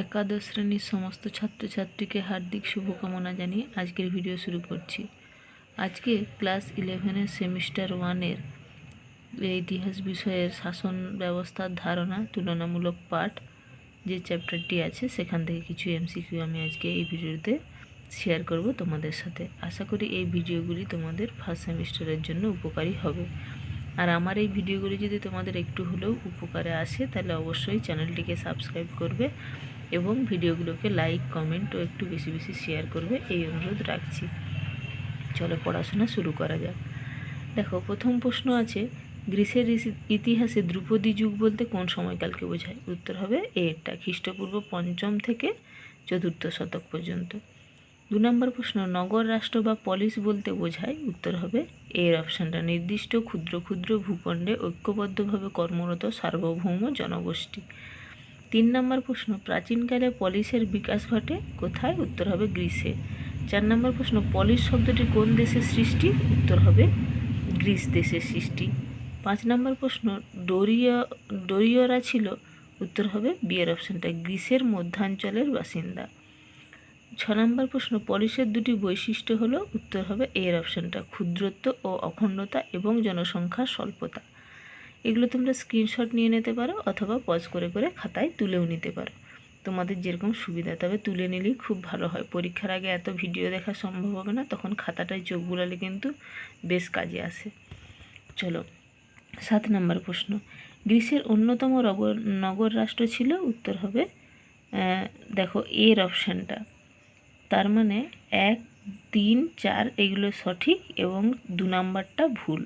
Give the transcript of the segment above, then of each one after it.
একাদশ শ্রেণির সমস্ত ছাত্রছাত্রীকে হার্দিক শুভকামনা জানিয়ে আজকের ভিডিও শুরু করছি। আজকে ক্লাস ইলেভেনের সেমিস্টার ওয়ানের ইতিহাস বিষয়ের শাসন ব্যবস্থার ধারণা, তুলনামূলক পাঠ যে চ্যাপ্টারটি আছে, সেখান থেকে কিছু এমসিকিউ আমি আজকে এই ভিডিওতে শেয়ার করব তোমাদের সাথে। আশা করি এই ভিডিওগুলি তোমাদের ফার্স্ট সেমিস্টারের জন্য উপকারী হবে। আর আমার এই ভিডিওগুলি যদি তোমাদের একটু হলেও উপকারে আসে, তাহলে অবশ্যই চ্যানেলটিকে সাবস্ক্রাইব করবে। এবং ভিডিওগুলোকে লাইক কমেন্ট ও একটু বেশি বেশি শেয়ার করবে, এই অনুরোধ রাখছি। চলো পড়াশোনা শুরু করা যাক। দেখো, প্রথম প্রশ্ন আছে গ্রীসের ইতিহাসে ধ্রুপদী যুগ বলতে কোন সময়কালকে বোঝায়? উত্তর হবে এটা খ্রিস্টপূর্ব পঞ্চম থেকে চতুর্থ শতক পর্যন্ত। দু নম্বর প্রশ্ন, নগর রাষ্ট্র বা পলিস বলতে বোঝায়? উত্তর হবে এর অপশানটা, নির্দিষ্ট ক্ষুদ্র ক্ষুদ্র ভূখণ্ডে ঐক্যবদ্ধভাবে কর্মরত সার্বভৌম জনগোষ্ঠী। তিন নম্বর প্রশ্ন, প্রাচীনকালে পলিশের বিকাশ ঘটে কোথায়? উত্তর হবে গ্রিসে। চার নম্বর প্রশ্ন, পলিশ শব্দটি কোন দেশের সৃষ্টি? উত্তর হবে গ্রিস দেশের সৃষ্টি। পাঁচ নম্বর প্রশ্ন, ডোরিয়, ডোরিয়রা ছিল? উত্তর হবে বিয়ের অপশানটা গ্রিসের মধ্যাঞ্চলের বাসিন্দা। ছ নম্বর প্রশ্ন, পলিশের দুটি বৈশিষ্ট্য হলো, উত্তর হবে এর অপশানটা ক্ষুদ্রত্ব ও অখণ্ডতা এবং জনসংখ্যার স্বল্পতা। এগুলো তোমরা স্ক্রিনশট নিয়ে নিতে পারো অথবা পজ করে করে খাতায় তুলেও নিতে পারো। তোমাদের যেরকম সুবিধা, তবে তুলে নিলেই খুব ভালো হয়। পরীক্ষার আগে এত ভিডিও দেখা সম্ভব হবে না, তখন খাতাটায় চোখ বুলালে কিন্তু বেশ কাজে আসে। চলো, সাত নম্বর প্রশ্ন। গ্রিসের অন্যতম নগর রাষ্ট্র ছিল, উত্তর হবে দেখো এর অপশানটা তার মানে এক, তিন, চার, এগুলো সঠিক এবং দু নাম্বারটা ভুল।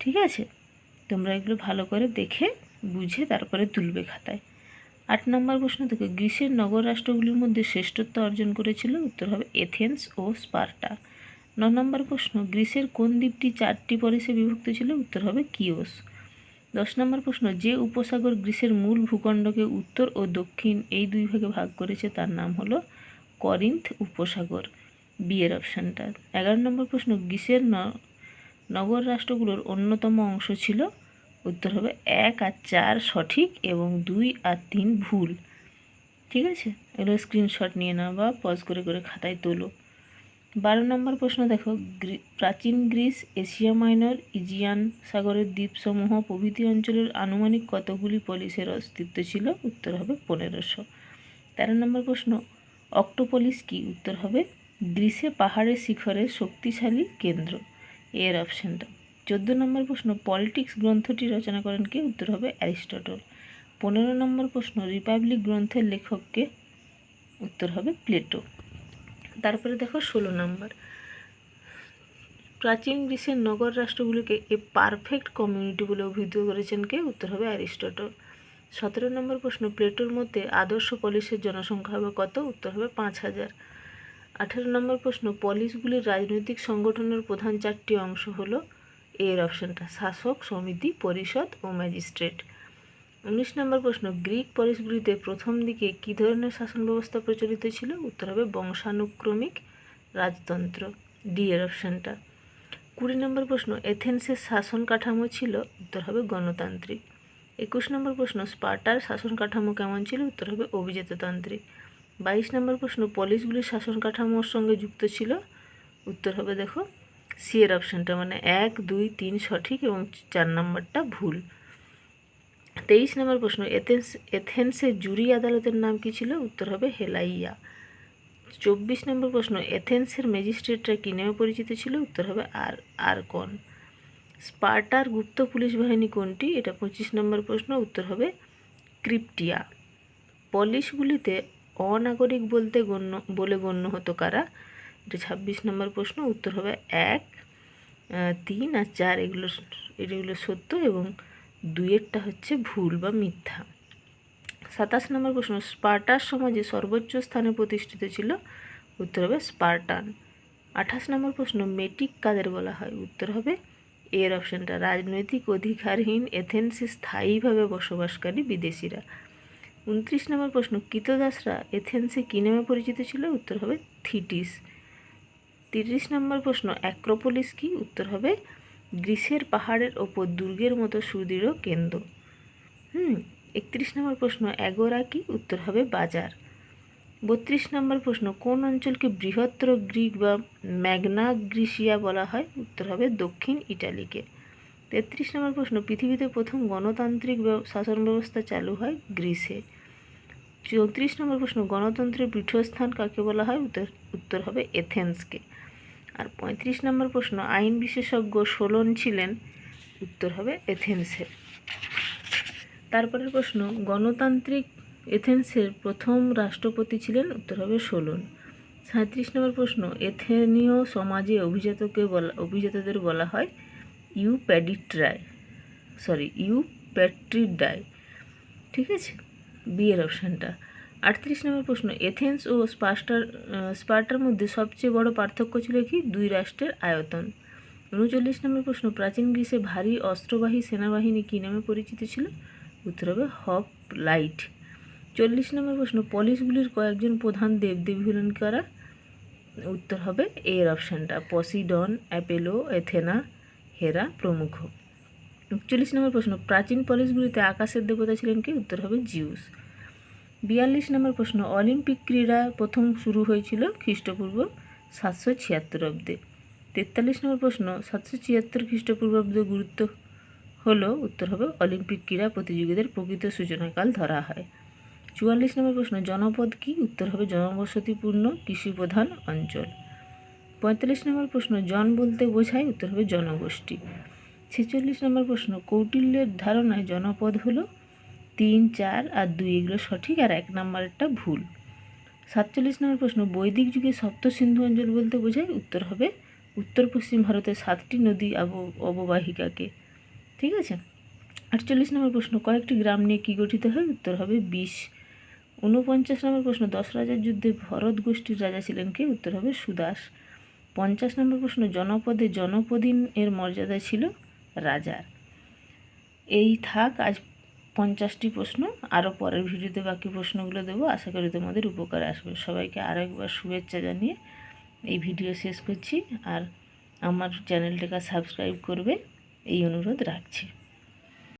ঠিক আছে? তোমরা এগুলো ভালো করে দেখে, বুঝে তারপরে তুলবে খাতায়। আট নম্বর প্রশ্ন থেকে গ্রিসের নগর রাষ্ট্রগুলির মধ্যে শ্রেষ্ঠত্ব অর্জন করেছিল উত্তর হবে এথেন্স ও স্পার্টা। ন নম্বর প্রশ্ন গ্রিসের কোন দ্বীপটি চারটি পলিসে বিভক্ত ছিল? উত্তর হবে কিওস। দশ নম্বর প্রশ্ন, যে উপসাগর গ্রিসের মূল ভূখণ্ডকে উত্তর ও দক্ষিণ এই দুই ভাগে ভাগ করেছে তার নাম হলো করিন্থ উপসাগর বিয়ের অপশানটা। এগারো নম্বর প্রশ্ন গ্রিসের নগর রাষ্ট্রগুলোর অন্যতম অংশ ছিল, উত্তর হবে এক আর চার সঠিক এবং দুই আর তিন ভুল। ঠিক আছে? এগুলো স্ক্রিনশট নিয়ে নাও বা পজ করে করে খাতায় তোলো। বারো নম্বর প্রশ্ন দেখো। প্রাচীন গ্রিস, এশিয়া মাইনর, ইজিয়ান সাগরের দ্বীপসমূহ প্রভৃতি অঞ্চলের আনুমানিক কতগুলি পলিসের অস্তিত্ব ছিল? উত্তর হবে পনেরোশো। তেরো নম্বর প্রশ্ন, অক্টোপলিস কি? উত্তর হবে গ্রিসে পাহাড়ের শিখরের শক্তিশালী কেন্দ্র। এর অপশানটা চোদ্দ নম্বর প্রশ্ন পলিটিক্স গ্রন্থটি রচনা করেন কে? উত্তর হবে অ্যারিস্টটল। পনেরো নম্বর প্রশ্ন রিপাবলিক গ্রন্থের লেখককে উত্তর হবে প্লেটো। তারপরে দেখো ষোলো নম্বর। প্রাচীন গ্রিসের নগর রাষ্ট্রগুলিকে এ পারফেক্ট কমিউনিটি বলে অভিহিত করেছেন কে? উত্তর হবে অ্যারিস্টটল। সতেরো নম্বর প্রশ্ন, প্লেটোর মধ্যে আদর্শ পলিশের জনসংখ্যা হবে কত? উত্তর হবে পাঁচ হাজার। আঠেরো নম্বর প্রশ্ন পলিশগুলির রাজনৈতিক সংগঠনের প্রধান চারটি অংশ হলো এর অপশানটা, শাসক সমিতি, পরিষদ ও ম্যাজিস্ট্রেট। উনিশ নম্বর প্রশ্ন, গ্রিক পলিশগুলিতে প্রথম দিকে কী ধরনের শাসন ব্যবস্থা প্রচলিত ছিল? উত্তর হবে বংশানুক্রমিক রাজতন্ত্র, ডি এর অপশানটা। কুড়ি নম্বর প্রশ্ন, এথেন্সের শাসন কাঠামো ছিল? উত্তর হবে গণতান্ত্রিক। একুশ নম্বর প্রশ্ন, স্পার্টার শাসন কাঠামো কেমন ছিল? উত্তর হবে অভিজাততান্ত্রিক। বাইশ নম্বর প্রশ্ন পলিশগুলির শাসন কাঠামোর সঙ্গে যুক্ত ছিল? উত্তর হবে দেখো সি এর অপশানটা মানে এক, দুই, তিন সঠিক এবং চার নম্বরটা ভুল। তেইশ নম্বর প্রশ্ন, এথেন্স, এথেন্সের জুরি আদালতের নাম কি ছিল? উত্তর হবে হেলাইয়া। চব্বিশ নম্বর প্রশ্ন, এথেন্সের ম্যাজিস্ট্রেটরা কী নামে পরিচিত ছিল? উত্তর হবে আর, আরকন। স্পার্টার গুপ্ত পুলিশ বাহিনী কোনটি? এটা পঁচিশ নম্বর প্রশ্ন, উত্তর হবে ক্রিপ্টিয়া। পলিশগুলিতে অনাগরিক বলতে গণ্য, বলে গণ্য হতো কারা? এটা ছাব্বিশ নম্বর প্রশ্ন, উত্তর হবে এক তিন আর চার এগুলো এগুলো সত্য এবং দুইয়েরটা হচ্ছে ভুল বা মিথ্যা। সাতাশ নম্বর প্রশ্ন, স্পার্টার সমাজে সর্বোচ্চ স্থানে প্রতিষ্ঠিত ছিল? উত্তর হবে স্পার্টান। আঠাশ নম্বর প্রশ্ন মেটিক কাদের বলা হয়? উত্তর হবে এর অপশানটা, রাজনৈতিক অধিকারহীন এথেন্সে স্থায়ীভাবে বসবাসকারী বিদেশিরা। উনত্রিশ নম্বর প্রশ্ন, কৃতদাসরা এথেন্সে কী নামে পরিচিত ছিল? উত্তর হবে থিটিস। তিরিশ নম্বর প্রশ্ন, অ্যাক্রোপোলিস কি? উত্তর হবে গ্রিসের পাহাড়ের ওপর দুর্গের মতো সুদৃঢ় কেন্দ্র। হুম, একত্রিশ নম্বর প্রশ্ন, অ্যাগোরা কি? উত্তর হবে বাজার। বত্রিশ নম্বর প্রশ্ন, কোন অঞ্চলকে বৃহত্তর গ্রিক বা ম্যাগনা গ্রিসিয়া বলা হয়? উত্তর হবে দক্ষিণ ইটালিকে। তেত্রিশ নম্বর প্রশ্ন, পৃথিবীতে প্রথম গণতান্ত্রিক শাসন ব্যবস্থা চালু হয় গ্রিসে। চৌত্রিশ নম্বর প্রশ্ন গণতন্ত্রের পীঠস্থান কাকে বলা হয়? উত্তর উত্তর হবে এথেন্সকে। আর পঁয়ত্রিশ নম্বর প্রশ্ন, আইন বিশেষজ্ঞ সোলন ছিলেন? উত্তর হবে এথেন্সের। তারপরের প্রশ্ন, গণতান্ত্রিক এথেন্সের প্রথম রাষ্ট্রপতি ছিলেন? উত্তর হবে সোলন। সাঁত্রিশ নম্বর প্রশ্ন, এথেনীয় সমাজে অভিজাতকে বলা, অভিজাতদের বলা হয় ইউ প্যাডিট্রাই সরি ইউ প্যাট্রিডাই ঠিক আছে? বি এর অপশানটা আটত্রিশ নম্বর প্রশ্ন, এথেন্স ও স্পার্টার স্পার্টার মধ্যে সবচেয়ে বড় পার্থক্য ছিল কি? দুই রাষ্ট্রের আয়তন। উনচল্লিশ নম্বর প্রশ্ন, প্রাচীন গ্রিসে ভারী অস্ত্রবাহী সেনাবাহিনী কী নামে পরিচিত ছিল? উত্তর হবে হপ লাইট। চল্লিশ নম্বর প্রশ্ন, পলিশগুলির কয়েকজন প্রধান দেবদেবী হলেন কারা? উত্তর হবে এর অপশানটা পসিডন, অ্যাপেলো, এথেনা, হেরা প্রমুখ। একচল্লিশ নম্বর প্রশ্ন, প্রাচীন পলিশগুলিতে আকাশের দেবতা ছিলেন কি? উত্তর হবে জিউস। বিয়াল্লিশ নম্বর প্রশ্ন, অলিম্পিক ক্রীড়া প্রথম শুরু হয়েছিল খ্রিস্টপূর্ব সাতশো ছিয়াত্তর অব্দে। তেতাল্লিশ নম্বর প্রশ্ন, সাতশো ছিয়াত্তর খ্রিস্টপূর্বাব্দে গুরুত্ব হলো, উত্তর হবে অলিম্পিক ক্রীড়া প্রতিযোগীদের প্রকৃত সূচনাকাল ধরা হয়। চুয়াল্লিশ নম্বর প্রশ্ন, জনপদ কি? উত্তর হবে জনবসতিপূর্ণ কৃষিপ্রধান অঞ্চল। পঁয়তাল্লিশ নম্বর প্রশ্ন, জন বলতে বোঝায়, উত্তর হবে জনগোষ্ঠী। ছেচল্লিশ নম্বর প্রশ্ন, কৌটিল্যের ধারণায় জনপদ হলো তিন, চার আর দুই, এগুলো সঠিক আর এক নম্বরেরটা ভুল। সাতচল্লিশ নম্বর প্রশ্ন, বৈদিক যুগে সপ্ত সিন্ধু অঞ্চল বলতে বোঝায় উত্তর হবে, উত্তর পশ্চিম ভারতের সাতটি নদী অববাহিকাকে। ঠিক আছে? আটচল্লিশ নম্বর প্রশ্ন, কয়েকটি গ্রাম নিয়ে কী গঠিত হয়? উত্তর হবে বিশ। ঊনপঞ্চাশ নম্বর প্রশ্ন, দশ রাজার যুদ্ধে ভরত গোষ্ঠীর রাজা ছিলেন কে? উত্তর হবে সুদাস। পঞ্চাশ নম্বর প্রশ্ন, জনপদে জনপদিন এর মর্যাদা ছিল রাজার। এই থাক, আজ পঞ্চাশটি প্রশ্ন, আরও পরের ভিডিওতে বাকি প্রশ্নগুলো দেবো। আশা করি তোমাদের উপকারে আসবে। সবাইকে আরও একবার শুভেচ্ছা জানিয়ে এই ভিডিও শেষ করছি। আর আমার চ্যানেলটাকে সাবস্ক্রাইব করবে, এই অনুরোধ রাখছি।